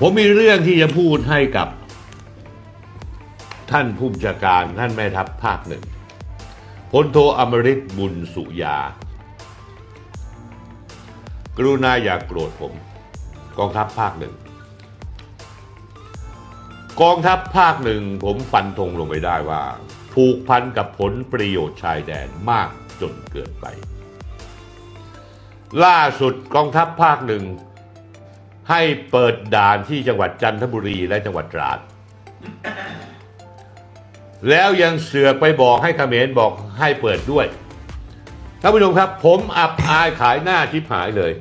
ผมมีเรื่องที่จะพูดให้กับ ท่านผู้บัญชาการท่านแม่ทัพภาคหนึ่งพลโทอมริตบุญสุยา กรุณาอย่ากโกรธผม กองทัพภาคหนึ่ง กองทัพภาคหนึ่งผมฟันธงลงไปได้ว่า ผูกพันกับผลประโยชน์ชายแดนมากจนเกินไป ล่าสุดกองทัพภาคหนึ่ง ให้เปิดด่านที่จังหวัดจันทบุรีและจังหวัดตราด แล้วยังเสือกไปบอกให้เขมรบอกให้เปิดด้วยท่านผู้ชมครับผมอับอายขายหน้าชิบหายเลย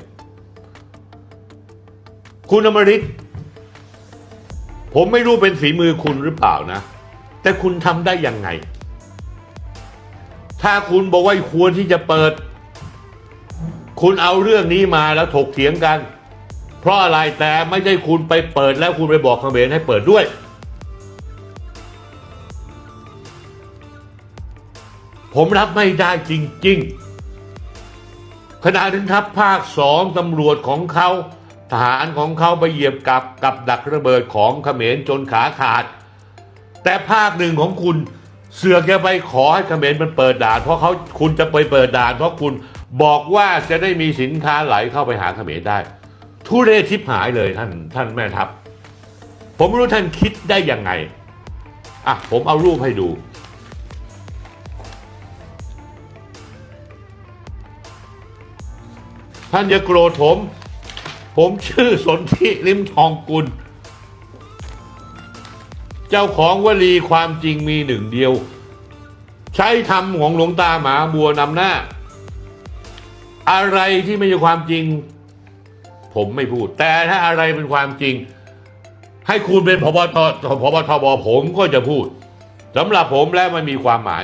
คุณอมริตผมไม่รู้เป็นฝีมือคุณหรือเปล่านะ แต่คุณทำได้ยังไง ถ้าคุณบอกว่าควรที่จะเปิด คุณเอาเรื่องนี้มาแล้วถกเถียงกัน ราะอะไรแต่ไม่ใช่คุณไปเปิดแล้วคุณไปบอกเขมรให้เปิดด้วย ผมรับไม่ได้จริงๆขณะถึงทัพภาคสองตำรวจของเขาทหารของเขาไปเหยียบกับกับดักระเบิดของเขมรจนขาขาด แต่ภาคหนึ่งของคุณเสือกจะไปขอให้เขมรมันเปิดด่าน เพราะเขาคุณจะไปเปิดด่าน เพราะคุณบอกว่าจะได้มีสินค้าไหลเข้าไปหาเขมรได้ ทุเรศทิพหายเลยท่านท่านแม่ทัพ ผมไม่รู้ท่านคิดได้ยังไง อะ ผมเอารูปให้ดู ท่านอย่าโกรธผม ผมชื่อสนธิลิมทองกุล เจ้าของวลีความจริงมีหนึ่งเดียว ใช้ธรรมของหลวงตาหมาบัวนำหน้า อะไรที่ไม่ใช่ความจริง ผมไม่พูด แต่ถ้าอะไรเป็นความจริง ให้คุณเป็นพบทพบทบผมก็จะพูดสำหรับผมแล้วมันมีความหมาย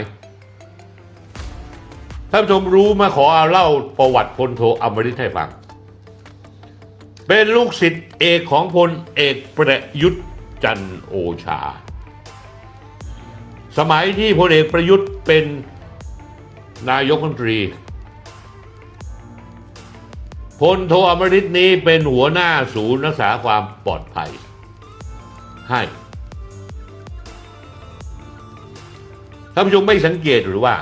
ท่านผู้ชมรู้มาขอเอาเล่าประวัติพลโทอมริตให้ฟัง เป็นลูกศิษย์เอกของพลเอกประยุทธ์จันโอชา สมัยที่พลเอกประยุทธ์เป็นนายกรัฐมนตรี พลโทอมริตนี้เป็นหัวหน้าศูนย์รักษาความปลอดภัย ให้ท่านผู้ชมไม่สังเกตหรือว่า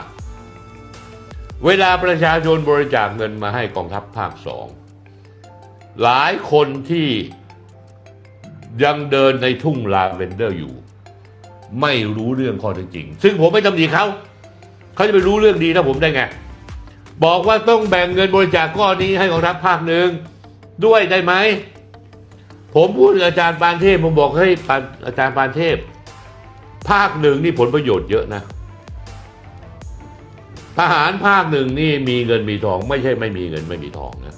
เวลาประชาชนบริจาคเงินมาให้กองทัพภาคสองหลายคนที่ยังเดินในทุ่งลาเวนเดอร์อยู่ ไม่รู้เรื่องข้อเท็จจริง ซึ่งผมไม่ตำหนิเขา เขาจะไปรู้เรื่องดีถ้าผมได้ไง บอกว่าต้องแบ่งเงินบริจาคก้อนนี้ให้กองทัพภาคหนึ่งด้วยได้ไหม ผมพูดกับอาจารย์ปานเทพผมบอกให้อาจารย์ปานเทพ ภาคหนึ่งนี่ผลประโยชน์เยอะนะ ทหารภาคหนึ่งนี่มีเงินมีทอง ไม่ใช่ไม่มีเงินไม่มีทองนะ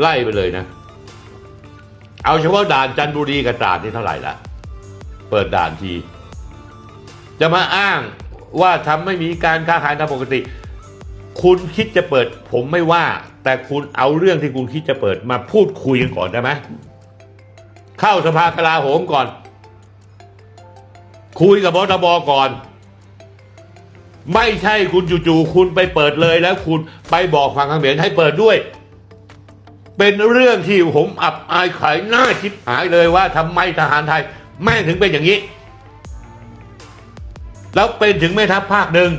ไล่ไปเลยนะ เอาเฉพาะด่านจันทบุรีกับตราดนี่เท่าไหร่ละเปิดด่านที จะมาอ้างว่าทำไม่มีการค้าขายตามปกติ คุณคิดจะเปิด ผมไม่ว่า แต่คุณเอาเรื่องที่คุณคิดจะเปิดมาพูดคุยกันก่อนได้ไหมเข้าสภากลาโหมก่อน คุยกับบทบก่อน ไม่ใช่คุณจู่ๆคุณไปเปิดเลยแล้วคุณไปบอกฝั่งเขมรให้เปิดด้วย เป็นเรื่องที่ผมอับอายขายหน้าชิบหายเลยว่าทำไมทหารไทย แม่งถึงเป็นอย่างนี้ แล้วเป็นถึงแม่ทัพภาคหนึ่ง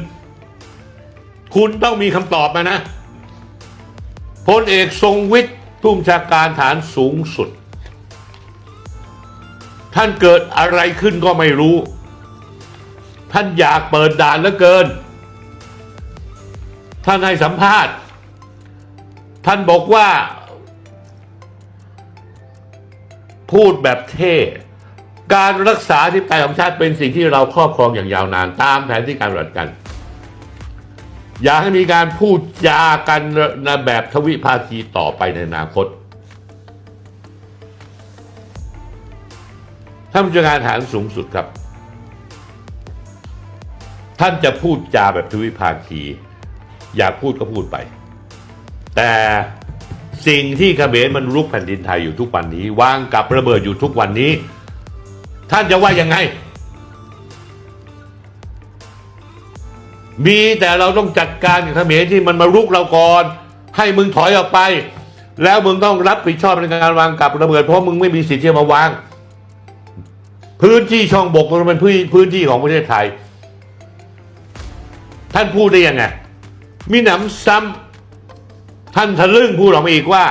คุณต้องมีคำตอบมานะพลเอกทรงวิทย์ผู้บัญชาการฐานสูงสุด ท่านเกิดอะไรขึ้นก็ไม่รู้ ท่านอยากเปิดด่านเหลือเกิน ท่านให้สัมภาษณ์ ท่านบอกว่า พูดแบบเท่ การรักษาที่ไตของชาติเป็นสิ่งที่เราครอบครองอย่างยาวนาน ตามแผนที่การปฏิบัติกัน อยากให้มีการพูดจากันในแบบทวิภาคีต่อไปในอนาคตท่านผู้จัดการฐานสูงสุดครับ ท่านจะพูดจาแบบทวิภาคี อยากพูดก็พูดไป แต่สิ่งที่เขมรมันรุกแผ่นดินไทยอยู่ทุกวันนี้ วางกับระเบิดอยู่ทุกวันนี้ ท่านจะว่ายังไง มีแต่เราต้องจัดการกับเขมรที่มันมารุกเราก่อน ให้มึงถอยออกไป แล้วมึงต้องรับผิดชอบในการวางกับระเบิดเพราะมึงไม่มีสิทธิ์ที่จะมาวาง พื้นที่ช่องบกมันเป็นพื้นพื้นที่ของประเทศไทย ท่านพูดได้ยังไงมีหนำซ้ำท่านทะลึ่งพูดออกมาอีกว่า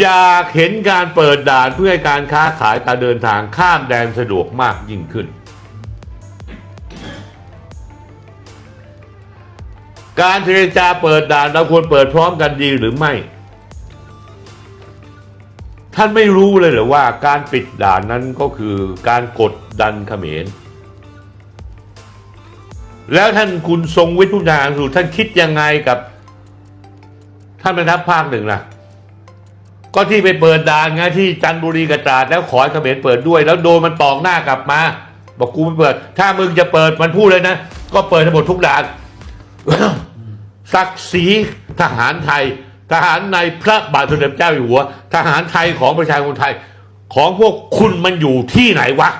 อยากเห็นการเปิดด่านเพื่อให้การค้าขายการเดินทางข้ามแดนสะดวกมากยิ่งขึ้น การเจรจาเปิดด่านเราควรเปิดพร้อมกันดีหรือไม่ ท่านไม่รู้เลยหรือว่าการปิดด่านนั้นก็คือการกดดันเขมร แล้วท่านคุณทรงวิทย์พุทธาสูท่านคิดยังไงกับ ท่านแม่ทัพภาคหนึ่งล่ะ ก็ที่ไปเปิดด่านไงที่จันทบุรีกระตราดแล้วขอให้เขมรเปิดด้วย แล้วโดนมันตอกหน้ากลับมา บอกกูไม่เปิด ถ้ามึงจะเปิดมันพูดเลยนะ ก็เปิดทั้งหมดทุกด่าน ศักดิ์ศรีทหารไทย ทหารในพระบาทสมเด็จเจ้าอยู่หัว ทหารไทยของประชาชนไทย ของพวกคุณมันอยู่ที่ไหนวะ